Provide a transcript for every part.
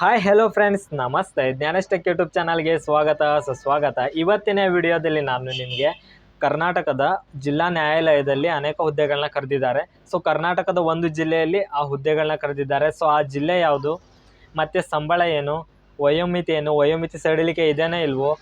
Hi hello friends ನಮಸ್ತೆ. ಜ್ಞಾನಸ್ಟೆಕ್ YouTube ಚಾನಲ್ಗೆ ಸ್ವಾಗತ, ಸುಸ್ವಾಗತ. ಇವತ್ತಿನ ವಿಡಿಯೋದಲ್ಲಿ ನಾನು ನಿಮಗೆ ಕರ್ನಾಟಕದ ಜಿಲ್ಲಾ ನ್ಯಾಯಾಲಯದಲ್ಲಿ ಅನೇಕ ಹುದ್ದೆಗಳನ್ನ ಕರೆದಿದ್ದಾರೆ. ಸೊ ಕರ್ನಾಟಕದ ಒಂದು ಜಿಲ್ಲೆಯಲ್ಲಿ ಆ ಹುದ್ದೆಗಳನ್ನ ಕರೆದಿದ್ದಾರೆ. ಸೊ ಆ ಜಿಲ್ಲೆ ಯಾವುದು? ಮತ್ತು ಸಂಬಳ ಏನು? ವಯೋಮಿತಿ ಏನು? ವಯೋಮಿತಿ ಸಡಿಲಿಕೆ ಇದೇನೇ ಇಲ್ವೋ?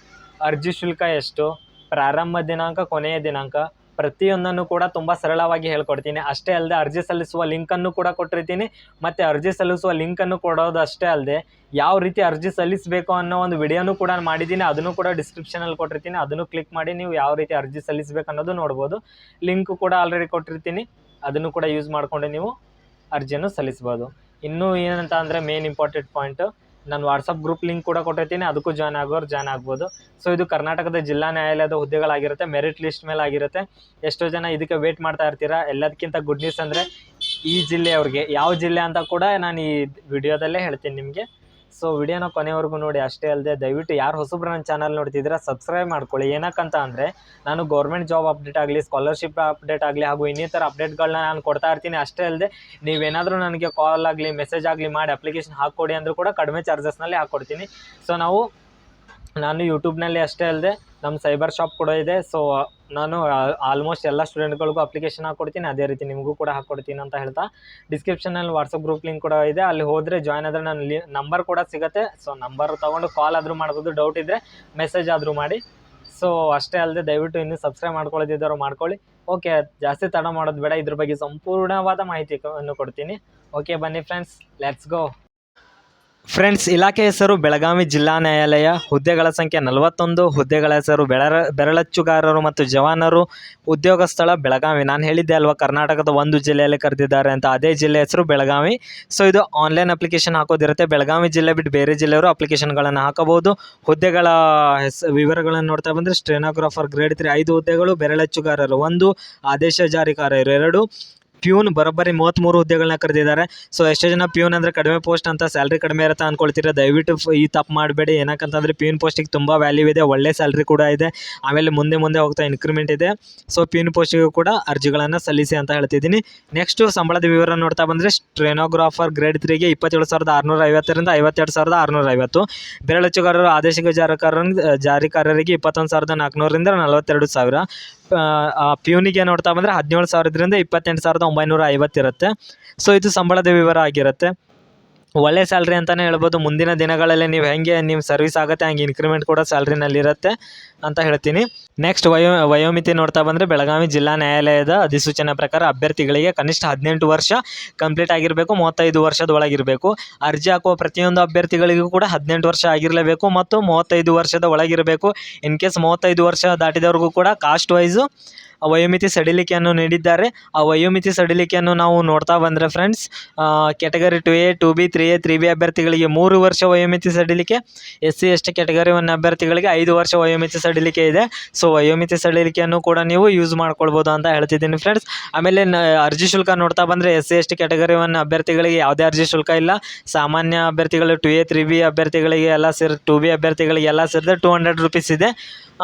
ಅರ್ಜಿ ಶುಲ್ಕ ಎಷ್ಟು? ಪ್ರಾರಂಭ ದಿನಾಂಕ, ಕೊನೆಯ ದಿನಾಂಕ? ಪ್ರತಿಯೊಂದನ್ನು ಕೂಡ ತುಂಬ ಸರಳವಾಗಿ ಹೇಳ್ಕೊಡ್ತೀನಿ. ಅಷ್ಟೇ ಅಲ್ಲದೆ ಅರ್ಜಿ ಸಲ್ಲಿಸುವ ಲಿಂಕನ್ನು ಕೂಡ ಕೊಟ್ಟಿರ್ತೀನಿ. ಮತ್ತು ಅರ್ಜಿ ಸಲ್ಲಿಸುವ ಲಿಂಕನ್ನು ಕೊಡೋದು ಅಷ್ಟೇ ಅಲ್ಲದೆ ಯಾವ ರೀತಿ ಅರ್ಜಿ ಸಲ್ಲಿಸಬೇಕು ಅನ್ನೋ ಒಂದು ವಿಡಿಯೋನು ಕೂಡ ಮಾಡಿದ್ದೀನಿ. ಅದನ್ನು ಕೂಡ ಡಿಸ್ಕ್ರಿಪ್ಷನಲ್ಲಿ ಕೊಟ್ಟಿರ್ತೀನಿ. ಅದನ್ನು ಕ್ಲಿಕ್ ಮಾಡಿ ನೀವು ಯಾವ ರೀತಿ ಅರ್ಜಿ ಸಲ್ಲಿಸಬೇಕು ಅನ್ನೋದು ನೋಡ್ಬೋದು. ಲಿಂಕ್ ಕೂಡ ಆಲ್ರೆಡಿ ಕೊಟ್ಟಿರ್ತೀನಿ. ಅದನ್ನು ಕೂಡ ಯೂಸ್ ಮಾಡಿಕೊಂಡು ನೀವು ಅರ್ಜಿಯನ್ನು ಸಲ್ಲಿಸ್ಬೋದು. ಇನ್ನೂ ಏನಂತ ಅಂದರೆ ಮೇನ್ ಇಂಪಾರ್ಟೆಂಟ್ ಪಾಯಿಂಟು ನಾನು ವಾಟ್ಸಪ್ ಗ್ರೂಪ್ ಲಿಂಕ್ ಕೂಡ ಕೊಟ್ಟಿರ್ತೀನಿ, ಅದಕ್ಕೂ ಜಾಯ್ನ್ ಆಗೋರು ಜಾಯ್ನ್ ಆಗ್ಬೋದು. ಸೊ ಇದು ಕರ್ನಾಟಕದ ಜಿಲ್ಲಾ ನ್ಯಾಯಾಲಯದ ಹುದ್ದೆಗಳಾಗಿರುತ್ತೆ ಮೆರಿಟ್ ಲಿಸ್ಟ್ ಮೇಲೆ ಆಗಿರುತ್ತೆ ಎಷ್ಟೋ ಜನ ಇದಕ್ಕೆ ವೇಟ್ ಮಾಡ್ತಾ ಇರ್ತೀರಾ? ಎಲ್ಲದಕ್ಕಿಂತ ಗುಡ್ ನ್ಯೂಸ್ ಅಂದರೆ ಈ ಜಿಲ್ಲೆಯವ್ರಿಗೆ. ಯಾವ ಜಿಲ್ಲೆ ಅಂತ ಕೂಡ ನಾನು ಈ ವಿಡಿಯೋದಲ್ಲೇ ಹೇಳ್ತೀನಿ ನಿಮಗೆ. ಸೊ ವಿಡಿಯೋನ ಕೊನೆವರೆಗೂ ನೋಡಿ, ಅಷ್ಟೇ ಅಲ್ಲದೆ ದಯವಿಟ್ಟು ಯಾರು ಹೊಸಬ್ರು ನನ್ನ ಚಾನಲ್ ನೋಡ್ತಿದ್ದೀರಾ ಸಬ್ಸ್ಕ್ರೈಬ್ ಮಾಡ್ಕೊಳ್ಳಿ. ಏನಕ್ಕಂತ ಅಂದರೆ, ನಾನು ಗೌರ್ಮೆಂಟ್ ಜಾಬ್ ಅಪ್ಡೇಟ್ ಆಗಲಿ ಸ್ಕಾಲರ್ಶಿಪ್ ಅಪ್ಡೇಟ್ ಆಗಲಿ, ಹಾಗೂ ಇನ್ನಿತರ ಅಪ್ಡೇಟ್ಗಳನ್ನ ನಾನು ಕೊಡ್ತಾ ಇರ್ತೀನಿ. ಅಷ್ಟೇ ಅಲ್ಲದೆ, ನೀವೇನಾದರೂ ನನಗೆ ಕಾಲ್ ಆಗಲಿ ಮೆಸೇಜ್ ಆಗಲಿ ಮಾಡಿ ಅಪ್ಲಿಕೇಶನ್ ಹಾಕ್ಕೊಡಿ ಅಂದರೂ ಕೂಡ ಕಡಿಮೆ ಚಾರ್ಜಸ್ನಲ್ಲಿ ಹಾಕ್ಕೊಡ್ತೀನಿ. ಸೊ ನಾವು ನಾನು ಯೂಟ್ಯೂಬ್ನಲ್ಲಿ ಅಷ್ಟೇ ಅಲ್ಲದೆ ನಮ್ಮ ಸೈಬರ್ ಶಾಪ್ ಕೂಡ ಇದೆ. ಸೊ ನಾನು ಆಲ್ಮೋಸ್ಟ್ ಎಲ್ಲ ಸ್ಟೂಡೆಂಟ್ಗಳಿಗೂ ಅಪ್ಲಿಕೇಶನ್ ಹಾಕ್ಕೊಡ್ತೀನಿ ಅದೇ ರೀತಿ ನಿಮಗೂ ಕೂಡ ಹಾಕ್ಕೊಡ್ತೀನಿ ಅಂತ ಹೇಳ್ತಾ ಡಿಸ್ಕ್ರಿಪ್ಷನಲ್ಲಿ ವಾಟ್ಸಪ್ ಗ್ರೂಪ್ ಲಿಂಕ್ ಕೂಡ ಇದೆ. ಅಲ್ಲಿ ಹೋದರೆ ಜಾಯ್ನ್ ಆದರೆ ನನ್ನ ಲಿ ನಂಬರ್ ಕೂಡ ಸಿಗುತ್ತೆ. ಸೊ ನಂಬರ್ ತೊಗೊಂಡು ಕಾಲ್ ಆದರೂ ಮಾಡ್ಬೋದು. ಡೌಟ್ ಇದ್ದರೆ ಮೆಸೇಜ್ ಆದರೂ ಮಾಡಿ. ಸೊ ಅಷ್ಟೇ ಅಲ್ಲದೆ ದಯವಿಟ್ಟು ಇನ್ನೂ ಸಬ್ಸ್ಕ್ರೈಬ್ ಮಾಡ್ಕೊಳ್ಳೋದಿದ್ದವರು ಮಾಡ್ಕೊಳ್ಳಿ. ಓಕೆ ಜಾಸ್ತಿ ತಡ ಮಾಡೋದು ಬೇಡ. ಇದ್ರ ಬಗ್ಗೆ ಸಂಪೂರ್ಣವಾದ ಮಾಹಿತಿಯನ್ನು ಕೊಡ್ತೀನಿ. ಓಕೆ ಬನ್ನಿ ಫ್ರೆಂಡ್ಸ್ ಲೆಟ್ಸ್ ಗೋ ಫ್ರೆಂಡ್ಸ್, ಇಲಾಖೆ ಹೆಸರು ಬೆಳಗಾವಿ ಜಿಲ್ಲಾ ನ್ಯಾಯಾಲಯ. ಹುದ್ದೆಗಳ ಸಂಖ್ಯೆ ನಲವತ್ತೊಂದು. ಹುದ್ದೆಗಳ ಹೆಸರು ಬೆಳರ, ಬೆರಳಚ್ಚುಗಾರರು ಮತ್ತು ಜವಾನರು. ಉದ್ಯೋಗ ಸ್ಥಳ ಬೆಳಗಾವಿ. ನಾನು ಹೇಳಿದ್ದೆ ಅಲ್ವಾ, ಕರ್ನಾಟಕದ ಒಂದು ಜಿಲ್ಲೆಯಲ್ಲಿ ಕರೆದಿದ್ದಾರೆ ಅಂತ. ಅದೇ ಜಿಲ್ಲೆ ಹೆಸರು ಬೆಳಗಾವಿ. ಸೊ ಇದು ಆನ್ಲೈನ್ ಅಪ್ಲಿಕೇಶನ್ ಹಾಕೋದಿರುತ್ತೆ. ಬೆಳಗಾವಿ ಜಿಲ್ಲೆ ಬಿಟ್ಟು ಬೇರೆ ಜಿಲ್ಲೆಯವರು ಅಪ್ಲಿಕೇಶನ್ಗಳನ್ನು ಹಾಕಬಹುದು. ಹುದ್ದೆಗಳ ವಿವರಗಳನ್ನು ನೋಡ್ತಾ ಬಂದರೆ ಸ್ಟೆನೋಗ್ರಾಫರ್ ಗ್ರೇಡ್ ತ್ರೀ ಐದು ಹುದ್ದೆಗಳು, ಬೆರಳಚ್ಚುಗಾರರು ಒಂದು, ಆದೇಶ ಜಾರಿಕಾರರು ಎರಡು. ಪ್ಯೂನ್ ಬರೋಬ್ಬರಿ ಮೂವತ್ತ್ಮೂರು ಹುದ್ದೆಗಳನ್ನ ಕರೆದಿದ್ದಾರೆ. ಸೊ ಎಷ್ಟೋ ಜನ ಪ್ಯೂನ್ ಅಂದರೆ ಕಡಿಮೆ ಪೋಸ್ಟ್ ಅಂತ ಸ್ಯಾಲ್ರಿ ಕಡಿಮೆ ಇರುತ್ತೆ ಅನ್ಕೊಳ್ತೀರಾ ದಯವಿಟ್ಟು ಈ ತಪ್ಪು ಮಾಡಬೇಡಿ. ಏನಕ್ಕಂತಂದರೆ ಪ್ಯೂನ್ ಪೋಸ್ಟಿಗೆ ತುಂಬ ವ್ಯಾಲ್ಯೂ ಇದೆ, ಒಳ್ಳೆ ಸ್ಯಾಲ್ರಿ ಕೂಡ ಇದೆ. ಆಮೇಲೆ ಮುಂದೆ ಮುಂದೆ ಹೋಗ್ತಾ ಇನ್ಕ್ರಿಮೆಂಟ್ ಇದೆ. ಸೊ ಪ್ಯೂನ್ ಪೋಸ್ಟಿಗೂ ಕೂಡ ಅರ್ಜಿಗಳನ್ನು ಸಲ್ಲಿಸಿ ಅಂತ ಹೇಳ್ತಿದ್ದೀನಿ. ನೆಕ್ಸ್ಟು ಸಂಬಳದ ವಿವರ ನೋಡ್ತಾ ಬಂದರೆ ಸ್ಟ್ರೇನೋಗ್ರಾಫರ್ ಗ್ರೇಡ್ ತ್ರೀಗೆ ಇಪ್ಪತ್ತೇಳು ಸಾವಿರದ ಆರುನೂರ ಐವತ್ತರಿಂದ ಐವತ್ತೆರಡು ಸಾವಿರದ ಆರುನೂರ ಐವತ್ತು. ಬೆರಳಚ್ಚುಗಾರರು ಆದೇಶಿಕ ಜಾರಿಕಾರ ಜಾರಿಕಾರರಿಗೆ ಇಪ್ಪತ್ತೊಂದು ಸಾವಿರದ ನಾಲ್ಕುನೂರರಿಂದ ನಲವತ್ತೆರಡು ಸಾವಿರ. ಪ್ಯೂನಿಗೆ ನೋಡ್ತಾ ಬಂದರೆ ಹದಿನೇಳು ಸಾವಿರದಿಂದ ಇಪ್ಪತ್ತೆಂಟು ಸಾವಿರದ ಒಂಬೈನೂರ ಐವತ್ತಿರುತ್ತೆ ಸೊ ಇದು ಸಂಬಳದ ವಿವರ ಆಗಿರುತ್ತೆ. ಒಳ್ಳೆ ಸ್ಯಾಲ್ರಿ ಅಂತಲೇ ಹೇಳ್ಬೋದು. ಮುಂದಿನ ದಿನಗಳಲ್ಲಿ ನೀವು ಹೆಂಗೆ ನಿಮ್ಮ ಸರ್ವಿಸ್ ಆಗುತ್ತೆ, ಹಂಗೆ ಇನ್ಕ್ರಿಮೆಂಟ್ ಕೂಡ ಸ್ಯಾಲ್ರಿನಲ್ಲಿರುತ್ತೆ ಅಂತ ಹೇಳ್ತೀನಿ. ನೆಕ್ಸ್ಟ್ ವಯೋ, ವಯೋಮಿತಿ ನೋಡ್ತಾ ಬಂದರೆ ಬೆಳಗಾವಿ ಜಿಲ್ಲಾ ನ್ಯಾಯಾಲಯದ ಅಧಿಸೂಚನೆ ಪ್ರಕಾರ ಅಭ್ಯರ್ಥಿಗಳಿಗೆ ಕನಿಷ್ಠ ಹದಿನೆಂಟು ವರ್ಷ ಕಂಪ್ಲೀಟ್ ಆಗಿರಬೇಕು, ಮೂವತ್ತೈದು ವರ್ಷದ ಒಳಗಿರಬೇಕು ಅರ್ಜಿ ಹಾಕುವ ಪ್ರತಿಯೊಂದು ಅಭ್ಯರ್ಥಿಗಳಿಗೂ ಕೂಡ ಹದಿನೆಂಟು ವರ್ಷ ಆಗಿರಲೇಬೇಕು ಮತ್ತು ಮೂವತ್ತೈದು ವರ್ಷದ ಒಳಗಿರಬೇಕು. ಇನ್ ಕೇಸ್ ಮೂವತ್ತೈದು ವರ್ಷ ದಾಟಿದವ್ರಿಗೂ ಕೂಡ ಕಾಸ್ಟ್ ವೈಸು ವಯೋಮಿತಿ ಸಡಿಲಿಕೆಯನ್ನು ನೀಡಿದ್ದಾರೆ. ಆ ವಯೋಮಿತಿ ಸಡಿಲಿಕೆಯನ್ನು ನಾವು ನೋಡ್ತಾ ಬಂದರೆ friends category two A two B three A three B ಅಭ್ಯರ್ಥಿಗಳಿಗೆ ಮೂರು ವರ್ಷ ವಯೋಮಿತಿ ಸಡಿಲಿಕೆ S C S T category one ಅಭ್ಯರ್ಥಿಗಳಿಗೆ ಐದು ವರ್ಷ ವಯೋಮಿತಿ ಸಡಿಲಿಕೆ ಇದೆ. ಸೊ ವಯೋಮಿತಿ ಸಡಿಲಿಕೆಯನ್ನು ಕೂಡ ನೀವು ಯೂಸ್ ಮಾಡ್ಕೊಳ್ಬೋದು ಅಂತ ಹೇಳ್ತಿದ್ದೀನಿ ಫ್ರೆಂಡ್ಸ್ ಆಮೇಲೆ ಅರ್ಜಿ ಶುಲ್ಕ ನೋಡ್ತಾ ಬಂದರೆ S C S T category one ಅಭ್ಯರ್ಥಿಗಳಿಗೆ ಯಾವುದೇ ಅರ್ಜಿ ಶುಲ್ಕ ಇಲ್ಲ. ಸಾಮಾನ್ಯ ಅಭ್ಯರ್ಥಿಗಳು ಟು ಎ ತ್ರೀ ಬಿ ಅಭ್ಯರ್ಥಿಗಳಿಗೆ ಎಲ್ಲ ಸೇರಿ ಟು ಬಿ ಅಭ್ಯರ್ಥಿಗಳಿಗೆ ಎಲ್ಲ ಸೇರಿದ್ರೆ ಟೂ ಹಂಡ್ರೆಡ್ ರುಪೀಸ್ ಇದೆ.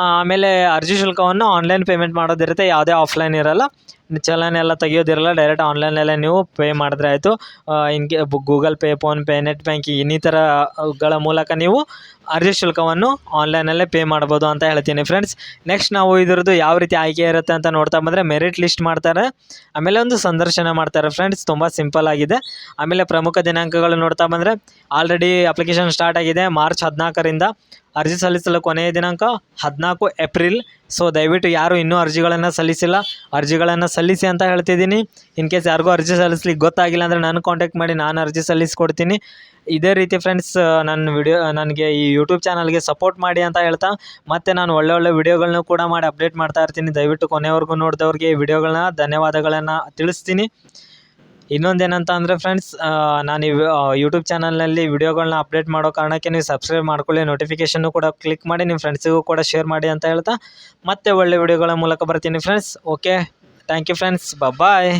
ಆಮೇಲೆ ಅರ್ಜಿ ಶುಲ್ಕವನ್ನು ಆನ್ಲೈನ್ ಪೇಮೆಂಟ್ ಮಾಡೋದಿರುತ್ತೆ. ಯಾವುದೇ ಆಫ್ಲೈನ್ ಇರಲ್ಲ. ಚಲನ್ ಎಲ್ಲ ತೆಗಿಯೋದಿರಲ್ಲ ಡೈರೆಕ್ಟ್ ಆನ್ಲೈನಲ್ಲೇ ನೀವು ಪೇ ಮಾಡಿದ್ರೆ ಆಯಿತು. ಹಿಂಗೆ Google pay PhonePe net banking ಇನ್ನಿತರಗಳ ಮೂಲಕ ನೀವು ಅರ್ಜಿ ಶುಲ್ಕವನ್ನು ಆನ್ಲೈನಲ್ಲೇ ಪೇ ಮಾಡ್ಬೋದು ಅಂತ ಹೇಳ್ತೀನಿ ಫ್ರೆಂಡ್ಸ್ ನೆಕ್ಸ್ಟ್ ನಾವು ಇದರದ್ದು ಯಾವ ರೀತಿ ಆಯ್ಕೆ ಇರುತ್ತೆ ಅಂತ ನೋಡ್ತಾ ಬಂದರೆ ಮೆರಿಟ್ ಲಿಸ್ಟ್ ಮಾಡ್ತಾರೆ. ಆಮೇಲೆ ಒಂದು ಸಂದರ್ಶನ ಮಾಡ್ತಾರೆ ಫ್ರೆಂಡ್ಸ್ ತುಂಬ ಸಿಂಪಲ್ ಆಗಿದೆ. ಆಮೇಲೆ ಪ್ರಮುಖ ದಿನಾಂಕಗಳು ನೋಡ್ತಾ ಬಂದರೆ ಆಲ್ರೆಡಿ ಅಪ್ಲಿಕೇಶನ್ ಸ್ಟಾರ್ಟ್ ಆಗಿದೆ ಮಾರ್ಚ್ ಹದಿನಾಲ್ಕರಿಂದ. ಅರ್ಜಿ ಸಲ್ಲಿಸಲು ಕೊನೆಯ ದಿನಾಂಕ ಹದಿನಾಲ್ಕು ಏಪ್ರಿಲ್. ಸೊ ದಯವಿಟ್ಟು ಯಾರು ಇನ್ನೂ ಅರ್ಜಿಗಳನ್ನು ಸಲ್ಲಿಸಿಲ್ಲ, ಅರ್ಜಿಗಳನ್ನು ಸಲ್ಲಿಸಿ ಅಂತ ಹೇಳ್ತಿದ್ದೀನಿ. ಇನ್ ಕೇಸ್ ಯಾರಿಗೂ ಅರ್ಜಿ ಸಲ್ಲಿಸ್ಲಿಕ್ಕೆ ಗೊತ್ತಾಗಿಲ್ಲ ಅಂದರೆ ನಾನು ಕಾಂಟ್ಯಾಕ್ಟ್ ಮಾಡಿ, ನಾನು ಅರ್ಜಿ ಸಲ್ಲಿಸ್ಕೊಡ್ತೀನಿ. ಇದೇ ರೀತಿ ಫ್ರೆಂಡ್ಸ್ ನನ್ನ ವಿಡಿಯೋ ನನಗೆ ಈ ಯೂಟ್ಯೂಬ್ ಚಾನಲ್ಗೆ ಸಪೋರ್ಟ್ ಮಾಡಿ ಅಂತ ಹೇಳ್ತಾ, ಮತ್ತೆ ನಾನು ಒಳ್ಳೆ ಒಳ್ಳೆ ವಿಡಿಯೋಗಳನ್ನೂ ಕೂಡ ಮಾಡಿ ಅಪ್ಡೇಟ್ ಮಾಡ್ತಾ ಇರ್ತೀನಿ. ದಯವಿಟ್ಟು ಕೊನೆವರೆಗೂ ನೋಡಿದವ್ರಿಗೆ ಈ ವಿಡಿಯೋಗಳನ್ನ ಧನ್ಯವಾದಗಳನ್ನು ತಿಳಿಸ್ತೀನಿ. ಇನ್ನೊಂದೇನಂತ ಅಂದರೆ ಫ್ರೆಂಡ್ಸ್ ನಾನು ಈ ಯೂಟ್ಯೂಬ್ ಚಾನಲ್ನಲ್ಲಿ ವಿಡಿಯೋಗಳನ್ನ ಅಪ್ಡೇಟ್ ಮಾಡೋ ಕಾರಣಕ್ಕೆ ನೀವು ಸಬ್ಸ್ಕ್ರೈಬ್ ಮಾಡ್ಕೊಳ್ಳಿ ನೋಟಿಫಿಕೇಷನ್ನು ಕೂಡ ಕ್ಲಿಕ್ ಮಾಡಿ ನಿಮ್ಮ ಫ್ರೆಂಡ್ಸಿಗೂ ಕೂಡ ಶೇರ್ ಮಾಡಿ ಅಂತ ಹೇಳ್ತಾ, ಮತ್ತೆ ಒಳ್ಳೆ ವಿಡಿಯೋಗಳ ಮೂಲಕ ಬರ್ತೀನಿ friends okay thank you friends bye